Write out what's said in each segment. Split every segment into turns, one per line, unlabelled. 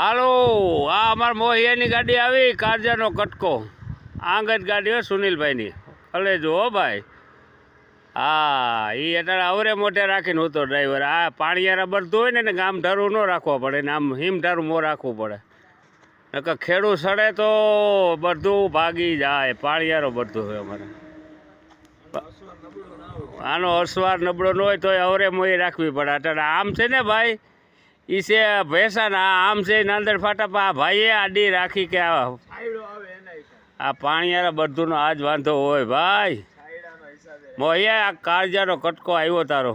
હાલો, આ અમારા મોહિયાની ગાડી આવી, કારજાનો કટકો. આંગત ગાડી હોય સુનિલભાઈની. ભલે જો હો ભાઈ. હા એ અત્યારે અવરે મોટે રાખીને હું તો ડ્રાઈવર. આ પાણીયારા બળતું હોય ને, એને ગામ ઢારું ન રાખવા પડે ને આમ હિમ ઢારું મો રાખવું પડે. નકર ખેડૂત સડે તો બધું ભાગી જાય પાણીયારો બધું હોય અમારે. આનો અસવાર નબળો ન હોય તો અવરે મોય રાખવી પડે. અત્યારે આમ છે ને ભાઈ ઈ છે ભેસાના આમ છે નાંદેડ ફાટા પર આ ભાઈએ આડી રાખી કે આ આ પાણીયારા બધુંનો આજ વાંધો હોય ભાઈ. મોહિયા આ કાળજાનો કટકો આવ્યો તારો.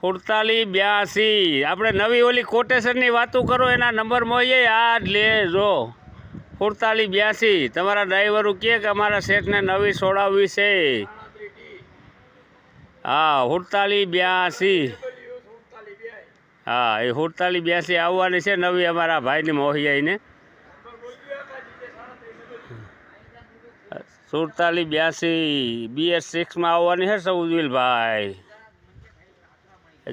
સુડતાલી બ્યાસી. આપણે નવી ઓલી કોટેશનની વાતો કરો એના નંબર મોહીએ આ જ લેજો. સુડતાલી બ્યાસી. તમારા ડ્રાઈવરો કહે કે અમારા સેટને નવી સોડાવવી છે. હા સુડતાલી બ્યાસી. હા, એ સુડતાલીસ બ્યાસી આવવાની છે નવી અમારા ભાઈની મોહિયાઈને. સુડતાલી બ્યાસી બીએસ સિક્સમાં આવવાની છે સૌદવીલભાઈ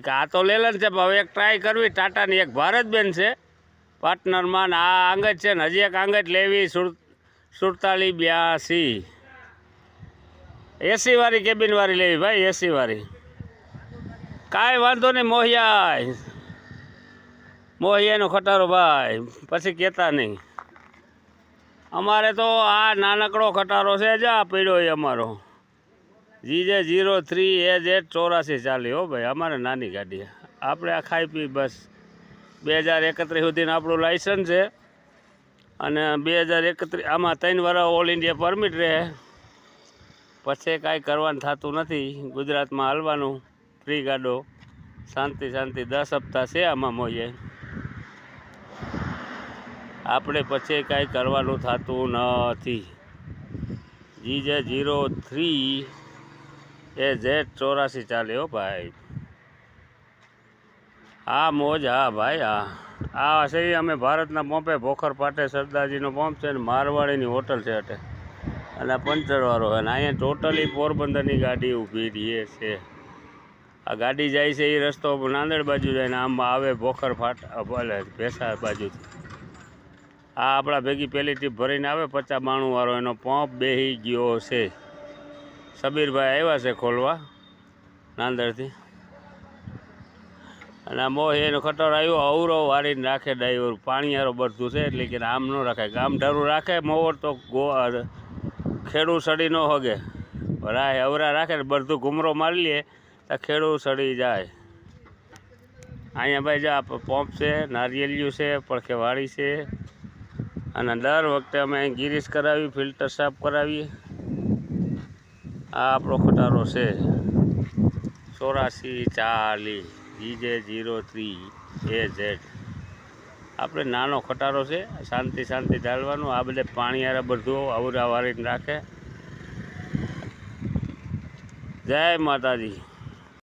કે આ તો લેલન છે હવે એક ટ્રાય કરવી, ટાટાની એક ભારતબેન છે. પાર્ટનરમાં આ આંગત છે ને, હજી એક આંગત લેવી સુડતાલી બ્યાસી એસી વાળી કેબિન લેવી ભાઈ એસી વાળી. કાંઈ વાંધો નહીં મોહિયા મોહિયાનો ખટારો ભાઈ, પછી કહેતા નહીં. અમારે તો આ નાનકડો ખટારો છે, જ આ પડ્યો એ અમારો. GJ zero three A eight ચોરાસી ચાલી હો ભાઈ, અમારે નાની ગાડી આપણે આ ખાઈ પી બસ. બે હજાર એકત્રીસ સુધીનું આપણું લાઇસન્સ છે. અને બે હજાર એકત્રીસ, આમાં ત્રણ વર્ષ ઓલ ઇન્ડિયા પરમિટ રહે. પછી કાંઈ કરવાનું થતું નથી. ગુજરાતમાં હાલવાનું. ફ્રી ગાડો. શાંતિ શાંતિ. દસ હપ્તા છે આમાં મોઈએ આપણે પછી કાંઈ કરવાનું થતું નથી. G J zero three A Z ચોરાસી ચાલે હો ભાઈ. હા મોજ, હા ભાઈ, હા. આ છે અમે ભારતના પંપે ભોખર પાટે સરદારજીનો પંપ છે ને મારવાડીની હોટલ છે અટે. અને પંચરવાળો અને અહીંયા ટોટલી પોરબંદરની ગાડી ઊભી રહીએ છે. આ ગાડી જાય છે એ રસ્તો નાંદેડ બાજુ જાય ને આમ આવે ભોખર ફાટ ભલે ભેસા બાજુથી. આ આપણા ભેગી પહેલી ટીપ ભરીને આવે, પચાસ બાણુંવાળો એનો પંપ બેહી ગયો છે. સબીરભાઈ આવ્યા છે ખોલવા નાંદરથી અને આ મોહ એનો ખટર આવ્યો, અવરો વાળીને રાખે ડ્રાઈવર પાણીયારો બધું છે, એટલે કે આમ ન રાખાય ગામ ઢારું રાખે, મોવર તો ગો ખેડૂ સડી ન હોગે. રાય અવરા રાખે ને બધું ઘૂમરો મારી લે, તો ખેડૂ સડી જાય. અહીંયા ભાઈ જા પંપ છે, નારિયેલિયું છે, પડખે વાળી છે. અને દર વખતે અમે ગીરીસ કરાવી, ફિલ્ટર સાફ કરાવીએ. આ આપણો ખટારો છે. ચોરાસી ચાલીસ GJ zero three, A Z. આપણે નાનો ખટારો છે, શાંતિ શાંતિ ચાલવાનું આ બધે પાણી આરે બધું આવરા વાળીને રાખે. જય માતાજી.